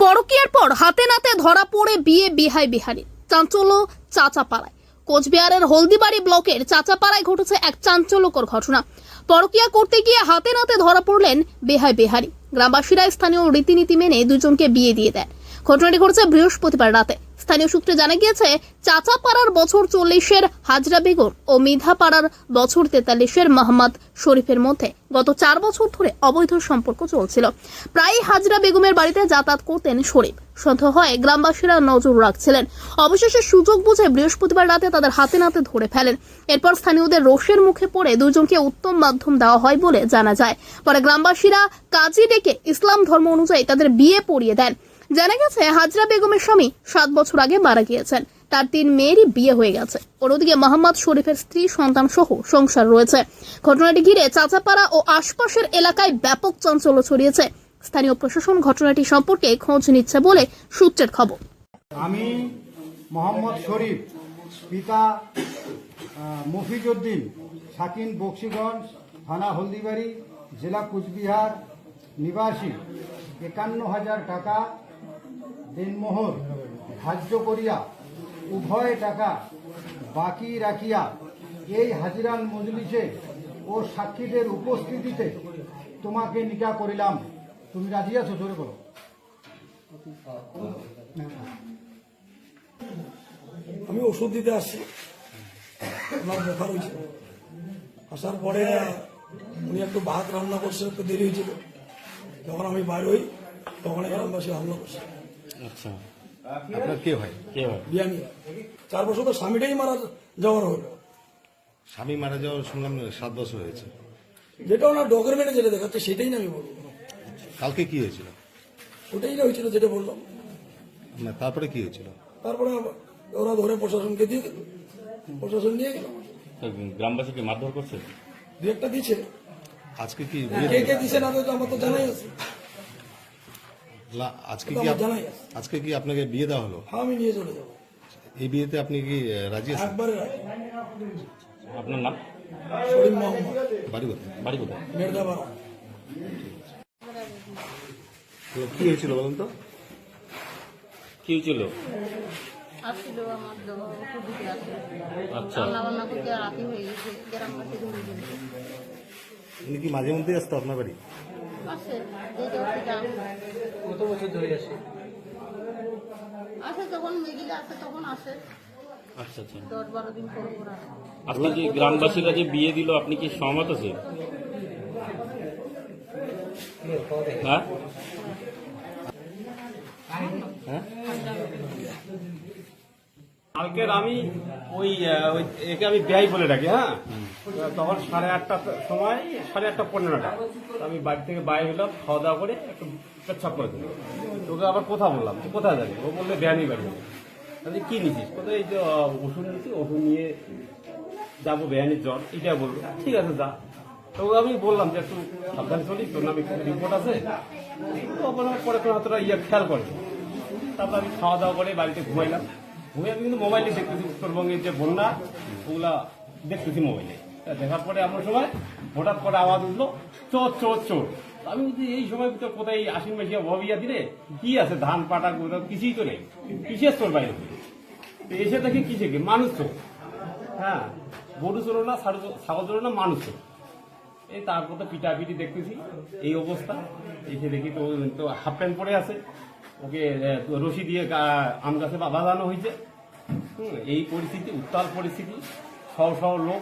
পরকিয়ার পর হাতে নাতে ধরা পড়ে বিয়ে বিহাই বিহারি। চাঞ্চল্য চাচাপাড়ায়। কোচবিহারের হলদিবাড়ি ব্লকের চাচাপাড়ায় ঘটেছে এক চাঞ্চল্যকর ঘটনা। পরকিয়া করতে গিয়ে হাতে নাতে ধরা পড়লেন বেহাই বেহারি। গ্রামবাসীরা স্থানীয় রীতিনীতি মেনে দুজনকে বিয়ে দিয়ে দেন। ঘটনাটি ঘটেছে বৃহস্পতিবার রাতে। স্থানীয় সূত্রে জানা গিয়েছে, চাচাপাড়ার বছর চল্লিশের হাজরা বেগম ও মিধাপাড়ার বছর তেতাল্লিশের মোহাম্মদ শরীফের মধ্যে গত চার বছর ধরে অবৈধ সম্পর্ক চলছিল। প্রায় হাজরা বেগমের বাড়িতে যাতায়াত করতেন শরীফ। সন্দেহ হয়, গ্রামবাসীরা নজর রাখছিলেন। অবশেষে সুযোগ বুঝে বৃহস্পতিবার রাতে তাদের হাতে নাতে ধরে ফেলেন। এরপর স্থানীয়দের রোষের মুখে পড়ে দুজনকে উত্তম মাধ্যম দেওয়া হয় বলে জানা যায়। পরে গ্রামবাসীরা কাজী ডেকে ইসলাম ধর্ম অনুযায়ী তাদের বিয়ে পড়িয়ে দেন। জানা গেছে, হাজরা বেগমের স্বামী সাত বছর আগে মারা গিয়েছেন। তার তিন মেয়েরই বিয়ে হয়ে গেছে। অন্যদিকে মোহাম্মদ শরীফের স্ত্রী সন্তান সহ সংসার রয়েছে। ঘটনাটি ঘিরে চাচাপাড়া ও আশপাশের এলাকায় ব্যাপক চাঞ্চল্য ছড়িয়েছে। স্থানীয় প্রশাসন ঘটনাটি সম্পর্কে খোঁজ নিচ্ছে বলে সূত্রের খবর। আমি মোহাম্মদ শরীফ পিতা আহ, মফিজউদ্দিন সাকিন বক্সিগঞ্জ থানা হলদিবাড়ি জেলা কুচবিহার নিবাসী একান্ন হাজার টাকা দিনমোহর ধার্য করিয়া উভয় টাকা বাকি রাখিয়া এই হাজিরান মজলিসে ও সাক্ষীদের উপস্থিতিতে তোমাকে নিকা করিলাম। তুমি রাজি আছো? জোরে বলো। আমি ওষুধ দিতে আসছি। আমার ব্যথা হয়েছে। আসার পরে উনি একটু ভাত রান্না করছে একটু দেরি হয়েছিল। যখন আমি বাইর হই তখন গ্রামবাসী হামলা করছে। আচ্ছা। আপনার কে হয় কে হয় বিয়ানি। চার বছর তো স্বামীটাই মারা যাওয়ার হলো। স্বামী মারা যাওয়ার শুনলাম সাত বছর হয়েছে। যেটা ওনার ডকুমেন্টে যেটা দেখাচ্ছে সেটাই না আমি বলব। কালকে কি হয়েছিল? ওটাই না হয়েছিল যেটা বললাম। না তারপরে কি হয়েছিল? তারপরে ওরা ধরে প্রশাসনকে দিয়ে দিল। প্রশাসন নিয়ে গেল। গ্রামবাসীকে মারধর করছে? দু একটা দিচ্ছে আজকে কি কে কে দিচ্ছে না তো আমার তো জানাই আছে। না, আজকে কি জানাই আছে। আজকে কি আপনাকে বিয়ে দেওয়া হলো? হ্যাঁ আমি নিয়ে চলে যাব। এই বিয়েতে আপনি কি রাজি আছেন? একবারে আপনার নাম? শরীফ মোহাম্মদ বাড়ি কোথায়? বাড়ি কোথায়? মেরদাবাড়া তো কি হয়েছিল বলুন তো? কি হয়েছিল? আসছিল আমার আচ্ছা। রান্না বান্না করতে রাতি হয়ে গেছে। গ্রামবাসী ধরে দিল উনি কি মাঝে মধ্যে আসতো আপনার বাড়ি? আসে কত বছর ধরে আসে? আসে যখন মেগিলে আসে তখন আসে। আচ্ছা আচ্ছা। দশ বারো দিন পর পর আসে। আজকে যে গ্রামবাসীরা যে বিয়ে দিল আপনি কি সহমত আছে হ্যাঁ? হ্যাঁ? কালকের আমি ওই একে আমি ব্যয় বলে ডাকি হ্যাঁ? তখন সাড়ে আটটার সময়, সাড়ে আটটা পনেরোটা। আমি বাড়ি থেকে বাইরে হলাম, খাওয়া দাওয়া করে একটু পেচ্ছাপ করে দিলাম। তোকে আবার কথা বললাম, তুই কোথায় যাবি? ও বললে ব্যায়ামই বাড়ি তাহলে কি নিছিস? কোথায় এই যে ওষুধ নিচ্ছি ওষুধ নিয়ে যাব বেয়ানির জ্বর এটা বলল ঠিক আছে, যা। তো আমি বললাম যে একটু সাবধানে চলিস তোর নামে রিপোর্ট আছে? পরে তো অতটা ইয়ে খেয়াল করে তারপর আমি খাওয়া দাওয়া করে বাড়িতে ঘুমাইলাম। ঘুমিয়ে আমি কিন্তু মোবাইলে দেখতেছি, উত্তরবঙ্গের যে বন্যা, ওগুলা দেখতেছি মোবাইলে। দেখার পরে এমন সময় হঠাৎ করে আওয়াজ উঠল, চোর চোর চোর। আমি বলছি, এই সময় তো কোথায় আশ্বিন মাসিয়া ভবিয়া দিলে কি আছে ধান, পাটা কোথাও কিছুই তো নেই। কিসের চোর বাইরে তো এসে দেখি কিসে কি? মানুষ চোর। হ্যাঁ গরু চোর না, ছাগল চোর না, মানুষ চোর। এই তারপর তো পিটাপিটি দেখতেছি এই অবস্থা। এসে দেখি তো তো হাফ প্যান্ট পরে আছে। ওকে রশি দিয়ে আম গাছে বা- বাঁধানো হয়েছে। হুম, এই পরিস্থিতি উত্তাল পরিস্থিতি। সব সব লোক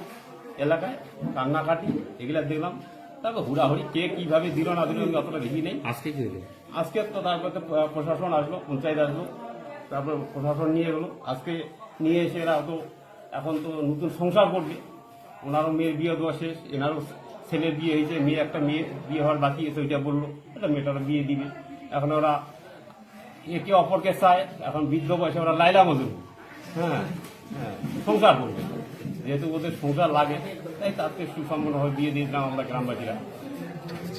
এলাকায় কান্নাকাটি এগুলা দেখলাম। তারপর হুড়াহুড়ি কে কীভাবে দিল না দিল আমি অতটা দেখি নেই। আজকে কি হলো? আজকে তো তারপরে তো প্রশাসন আসলো পঞ্চায়েত আসলো। তারপর প্রশাসন নিয়ে গেলো। আজকে নিয়ে এসে এরা তো এখন তো নতুন সংসার করবে। ওনারও মেয়ের বিয়ে দেওয়া শেষ এনারও ছেলের বিয়ে হয়েছে মেয়ে একটা মেয়ে বিয়ে হওয়ার বাকি আছে ওইটা বলল একটা মেয়েটারও বিয়ে দিবে। এখন ওরা একে অপরকে চায় এখন বৃদ্ধ বয়সে ওরা লাইলা মজুর হ্যাঁ হ্যাঁ সংসার করবে। যেহেতু ওদের সংসার লাগে তাই তাকে সুসম্পন্নভাবে বিয়ে দিয়েছিলাম আমরা গ্রামবাসীরা।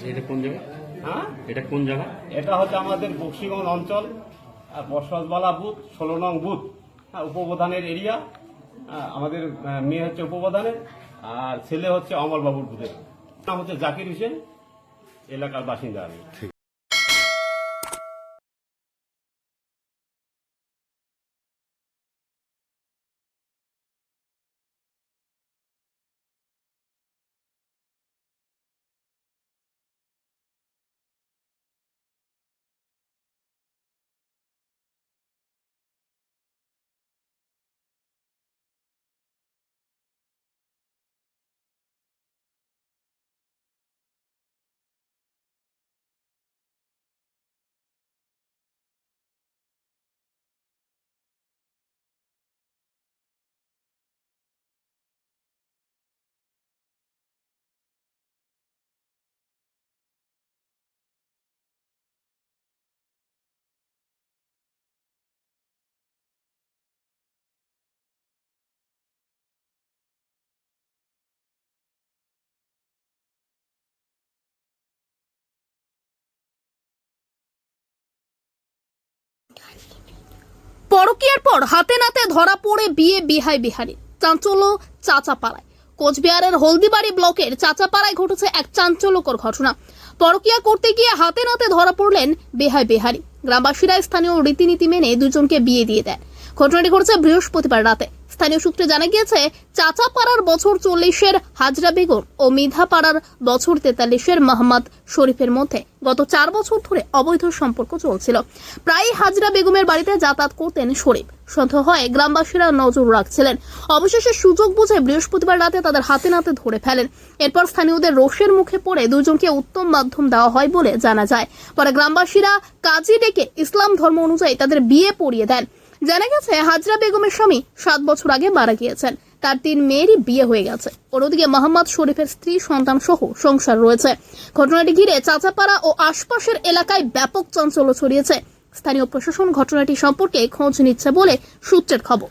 এটা কোন জায়গা? হ্যাঁ? এটা কোন জায়গা? এটা হচ্ছে আমাদের বক্সিগঞ্জ অঞ্চল আর বসবালা বুথ ষোলো নং বুথ হ্যাঁ, উপপ্রধানের এরিয়া। হ্যাঁ, আমাদের মেয়ে হচ্ছে উপপ্রধানের আর ছেলে হচ্ছে অমলবাবুর বুথের। হচ্ছে জাকির হোসেন এলাকার বাসিন্দা আমি। পরকিয়ার পর হাতে নাতে ধরা পড়ে বিয়ে বিহাই বিহারি। চাঞ্চল্য চাচাপাড়ায়। কোচবিহারের হলদিবাড়ি ব্লকের চাচাপাড়ায় ঘটেছে এক চাঞ্চল্যকর ঘটনা। পরকিয়া করতে গিয়ে হাতে নাতে ধরা পড়লেন বেহাই বিহারি। গ্রামবাসীরা স্থানীয় রীতিনীতি মেনে দুজনকে বিয়ে দিয়ে দেন ঘটনাটি ঘটেছে বৃহস্পতিবার রাতে। স্থানীয় সূত্রে জানা গিয়েছে, চাচাপাড়ার বছর চল্লিশের হাজরা বেগম ও মিধাপাড়ার বছর তেতাল্লিশের মোহাম্মদ শরীফের মধ্যে গত চার বছর ধরে অবৈধ সম্পর্ক চলছিল। প্রায় হাজরা বেগমের বাড়িতে যাতায়াত করতেন শরীফ। সন্দেহ হয় গ্রামবাসীরা নজর রাখছিলেন। অবশেষে সুযোগ বুঝে বৃহস্পতিবার রাতে তাদের হাতে নাতে ধরে ফেলেন। এরপর স্থানীয়দের রোষের মুখে পড়ে দুজনকে উত্তম মাধ্যম দেওয়া হয় বলে জানা যায়। পরে গ্রামবাসীরা কাজী ডেকে ইসলাম ধর্ম অনুযায়ী তাদের বিয়ে পড়িয়ে দেন। জানা গেছে, হাজরা বেগমের স্বামী সাত বছর আগে মারা গিয়েছেন। তার তিন মেয়েরই বিয়ে হয়ে গেছে। অন্যদিকে মোহাম্মদ শরীফের স্ত্রী, সন্তান সহ সংসার রয়েছে। ঘটনাটি ঘিরে চাচাপাড়া ও আশপাশের এলাকায় ব্যাপক চঞ্চল ছড়িয়েছে। স্থানীয় প্রশাসন ঘটনাটি সম্পর্কে খোঁজ নিচ্ছে বলে সূত্রের খবর।